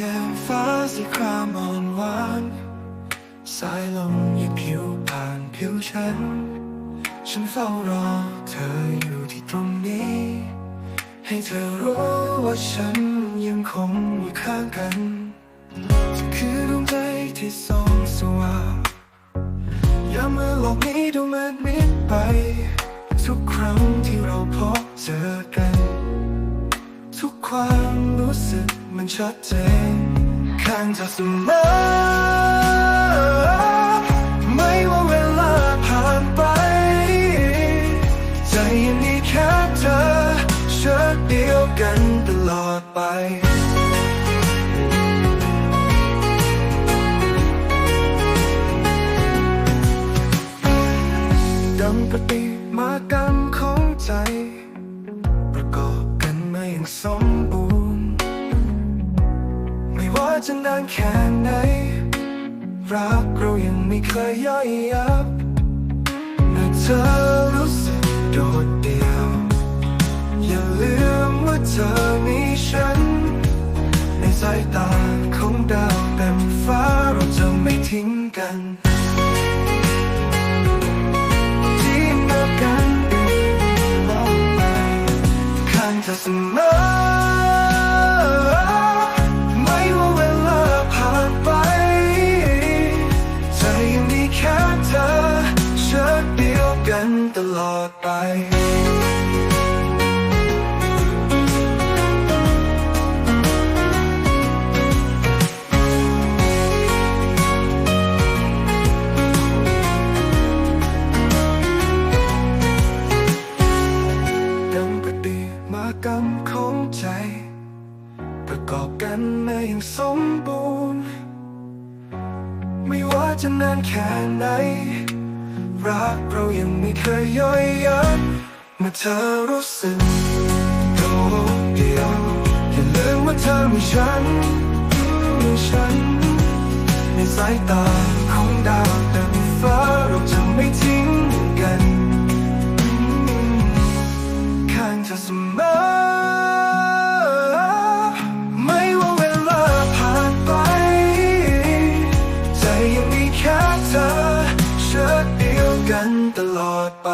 แย้มฟ้าสีครามอ่อนหวาน สายลมหยิบผิวผ่านผิวฉัน ฉันเฝ้ารอเธออยู่ที่ตรงนี้ ให้เธอรู้ว่าฉันยังคงอยู่ข้างกันเธอคือดวงใจที่ส่องสว่างยามเมื่อโลกนี้ดูมืดมิดไป ทุกครั้งที่เราพบเจอกัน ทุกความรู้สึก มันชัดเจนข้างเธอเสมอไม่ว่าเวลาผ่านไป ใจยังมีแค่เธอเชิดเดียวกันตลอดไป จะนานแค่ไหน รักเรายังไม่เคยย่อยยับเมื่อเธอรู้สึกโดดเดี่ยว อย่าลืมว่าเธอมีฉัน ในสายตาของดาวเต็มฟ้าเราจะไม่ทิ้งกัน ตลอดไปฏิมากรรมของใจ ประกอบกันมาอย่างสมบูรณ์ ไม่ว่าจะนานแค่ไหน รักเรายังไม่เคยย่อยยับเมื่อเธอรู้สึกโดดเดี่ยวอย่าลืมว่าเธอมีฉันมีฉัน ในสายตาของดาวเต็มฟ้าเราจะไม่ทิ้งกัน ข้างเธอเสมอ อดไป